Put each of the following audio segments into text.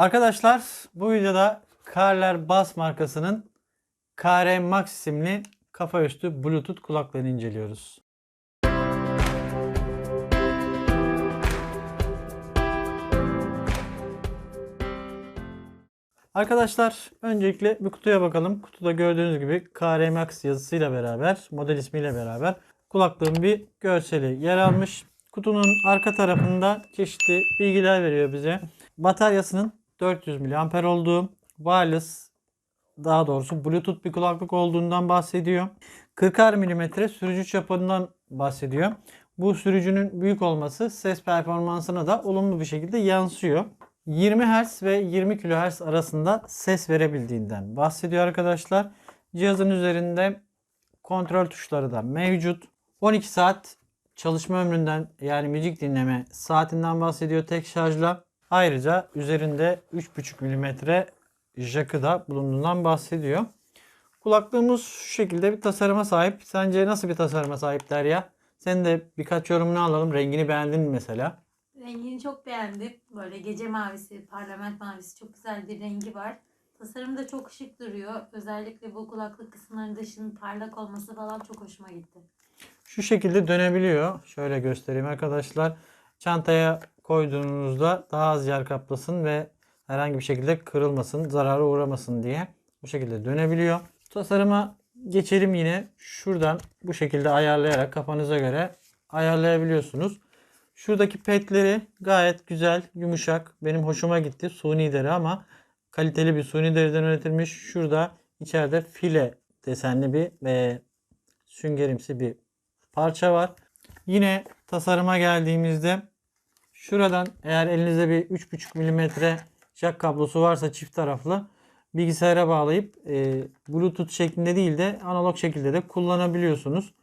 Arkadaşlar bu videoda Karler Bass markasının KR Max isimli kafa üstü Bluetooth kulaklığını inceliyoruz. Arkadaşlar öncelikle bir kutuya bakalım. Kutuda gördüğünüz gibi KR Max yazısıyla beraber, model ismiyle beraber kulaklığın bir görseli yer almış. Kutunun arka tarafında çeşitli bilgiler veriyor bize. Bataryasının 400 mAh olduğu, wireless daha doğrusu Bluetooth bir kulaklık olduğundan bahsediyor. 40'ar mm sürücü çapından bahsediyor. Bu sürücünün büyük olması ses performansına da olumlu bir şekilde yansıyor. 20 Hz ve 20 kHz arasında ses verebildiğinden bahsediyor arkadaşlar. Cihazın üzerinde kontrol tuşları da mevcut. 12 saat çalışma ömründen yani müzik dinleme saatinden bahsediyor tek şarjla. Ayrıca üzerinde 3.5 mm jackı da bulunduğundan bahsediyor. Kulaklığımız şu şekilde bir tasarıma sahip. Sence nasıl bir tasarıma sahip Derya? Senin de birkaç yorumunu alalım. Rengini beğendin mi mesela? Rengini çok beğendim. Böyle gece mavisi, parlament mavisi çok güzel bir rengi var. Tasarım da çok şık duruyor. Özellikle bu kulaklık kısımlarının dışının parlak olması falan çok hoşuma gitti. Şu şekilde dönebiliyor. Şöyle göstereyim arkadaşlar. Çantaya koyduğunuzda daha az yer kaplasın ve herhangi bir şekilde kırılmasın, zarara uğramasın diye bu şekilde dönebiliyor. Tasarıma geçelim yine. Şuradan bu şekilde ayarlayarak kafanıza göre ayarlayabiliyorsunuz. Şuradaki petleri gayet güzel, yumuşak. Benim hoşuma gitti. Suni deri ama kaliteli bir suni deriden üretilmiş. Şurada içeride file desenli bir ve süngerimsi bir parça var. Yine tasarıma geldiğimizde şuradan eğer elinizde bir 3.5 mm jack kablosu varsa çift taraflı bilgisayara bağlayıp e, bluetooth şeklinde değil de analog şekilde de kullanabiliyorsunuz.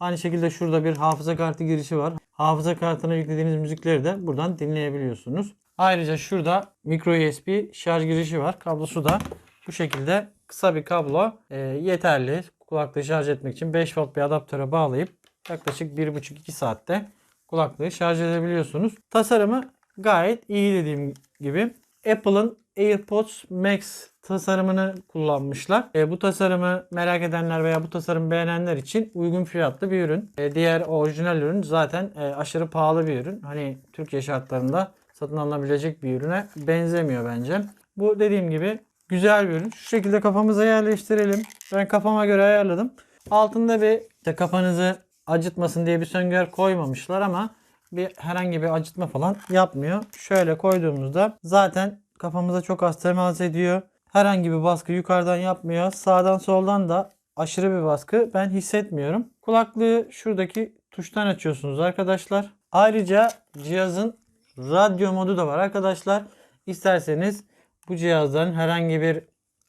Aynı şekilde şurada bir hafıza kartı girişi var. Hafıza kartına yüklediğiniz müzikleri de buradan dinleyebiliyorsunuz. Ayrıca şurada micro USB şarj girişi var. Kablosu da bu şekilde kısa bir kablo e, yeterli. Kulaklığı şarj etmek için 5 volt bir adaptöre bağlayıp yaklaşık 1,5-2 saatte kulaklığı şarj edebiliyorsunuz. Tasarımı gayet iyi dediğim gibi. Apple'ın AirPods Max tasarımını kullanmışlar. E, bu tasarımı merak edenler veya bu tasarımı beğenenler için uygun fiyatlı bir ürün. E, diğer orijinal ürün zaten e, aşırı pahalı bir ürün. Hani Türkiye şartlarında satın alınabilecek bir ürüne benzemiyor bence. Bu dediğim gibi güzel bir ürün. Şu şekilde kafamıza yerleştirelim. Ben kafama göre ayarladım. Altında bir işte kafanızı acıtmasın diye bir sönger koymamışlar ama bir herhangi bir acıtma falan yapmıyor. Şöyle koyduğumuzda zaten kafamıza çok az temas ediyor. Herhangi bir baskı yukarıdan yapmıyor. Sağdan soldan da aşırı bir baskı ben hissetmiyorum. Kulaklığı şuradaki tuştan açıyorsunuz arkadaşlar. Ayrıca cihazın radyo modu da var arkadaşlar. İsterseniz bu cihazdan herhangi bir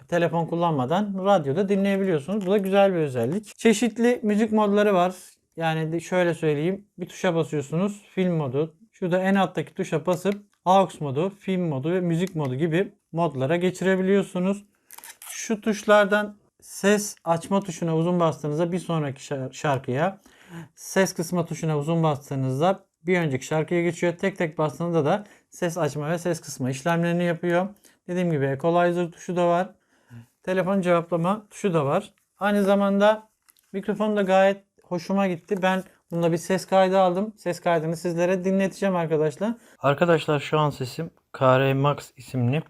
telefon kullanmadan radyoda dinleyebiliyorsunuz. Bu da güzel bir özellik. Çeşitli müzik modları var. Yani şöyle söyleyeyim. Bir tuşa basıyorsunuz. Film modu. Şurada en alttaki tuşa basıp aux modu, film modu ve müzik modu gibi modlara geçirebiliyorsunuz. Şu tuşlardan ses açma tuşuna uzun bastığınızda bir sonraki şar- şarkıya, ses kısma tuşuna uzun bastığınızda bir önceki şarkıya geçiyor. Tek tek bastığınızda da ses açma ve ses kısma işlemlerini yapıyor. Dediğim gibi equalizer tuşu da var. Telefon cevaplama tuşu da var. Aynı zamanda mikrofon da gayet hoşuma gitti. Ben bunda bir ses kaydı aldım. Ses kaydını sizlere dinleteceğim arkadaşlar. Arkadaşlar şu an sesim KR Max isimli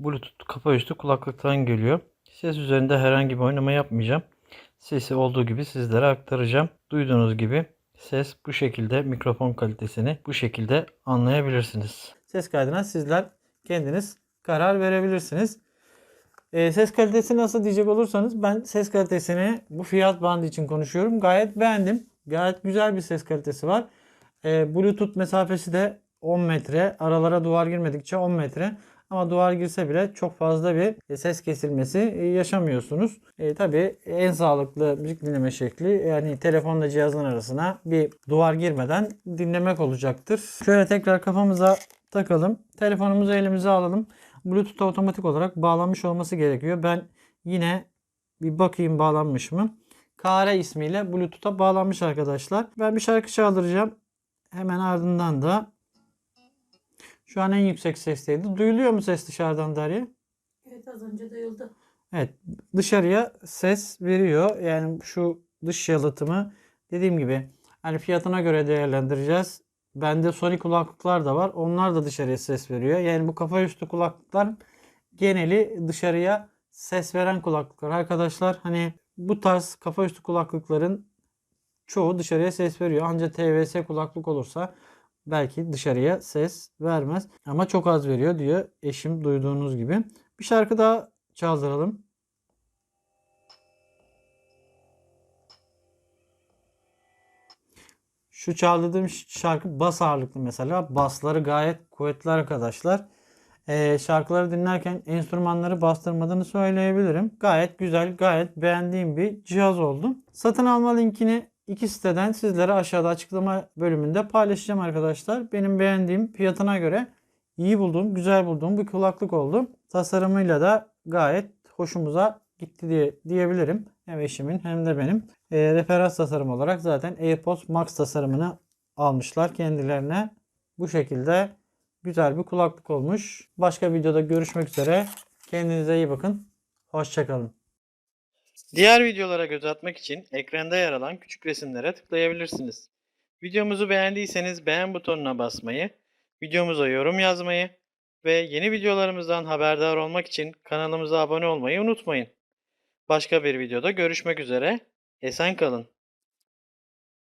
Bluetooth kafa üstü kulaklıktan geliyor. Ses üzerinde herhangi bir oynama yapmayacağım. Sesi olduğu gibi sizlere aktaracağım. Duyduğunuz gibi ses bu şekilde mikrofon kalitesini bu şekilde anlayabilirsiniz. Ses kaydına sizler kendiniz karar verebilirsiniz. E, ses kalitesi nasıl diyecek olursanız ben ses kalitesini bu fiyat bandı için konuşuyorum. Gayet beğendim. Gayet güzel bir ses kalitesi var. E, Bluetooth mesafesi de 10 metre. Aralara duvar girmedikçe 10 metre. Ama duvar girse bile çok fazla bir ses kesilmesi e, yaşamıyorsunuz. E, tabii en sağlıklı müzik dinleme şekli yani telefonla cihazın arasına bir duvar girmeden dinlemek olacaktır. Şöyle tekrar kafamıza takalım. Telefonumuzu elimize alalım. Bluetooth otomatik olarak bağlanmış olması gerekiyor. Ben yine bir bakayım bağlanmış mı? KR ismiyle Bluetooth'a bağlanmış arkadaşlar. Ben bir şarkı çaldıracağım. Hemen ardından da Şu an en yüksek sesteydi. Duyuluyor mu ses dışarıdan Derya? Evet az önce duyuldu. Evet, dışarıya ses veriyor. Yani şu dış yalıtımı dediğim gibi hani fiyatına göre değerlendireceğiz. Bende Sony kulaklıklar da var. Onlar da dışarıya ses veriyor. Yani bu kafa üstü kulaklıklar geneli dışarıya ses veren kulaklıklar. Arkadaşlar hani bu tarz kafa üstü kulaklıkların çoğu dışarıya ses veriyor. Ancak TVS kulaklık olursa belki dışarıya ses vermez. Ama çok az veriyor diyor eşim duyduğunuz gibi. Bir şarkı daha çaldıralım. Şu çaldırdığım şarkı bas ağırlıklı mesela. Basları gayet kuvvetli arkadaşlar. Ee, şarkıları dinlerken enstrümanları bastırmadığını söyleyebilirim. Gayet güzel, gayet beğendiğim bir cihaz oldu. Satın alma linkini iki siteden sizlere aşağıda açıklama bölümünde paylaşacağım arkadaşlar. Benim beğendiğim fiyatına göre iyi bulduğum, güzel bulduğum bir kulaklık oldu. Tasarımıyla da gayet hoşumuza gitti diye diyebilirim. Hem eşimin hem de benim. E, referans tasarım olarak zaten AirPods Max tasarımını almışlar kendilerine. Bu şekilde güzel bir kulaklık olmuş. Başka videoda görüşmek üzere. Kendinize iyi bakın. Hoşçakalın. Diğer videolara göz atmak için ekranda yer alan küçük resimlere tıklayabilirsiniz. Videomuzu beğendiyseniz beğen butonuna basmayı, videomuza yorum yazmayı ve yeni videolarımızdan haberdar olmak için kanalımıza abone olmayı unutmayın. Başka bir videoda görüşmek üzere. Esen kalın.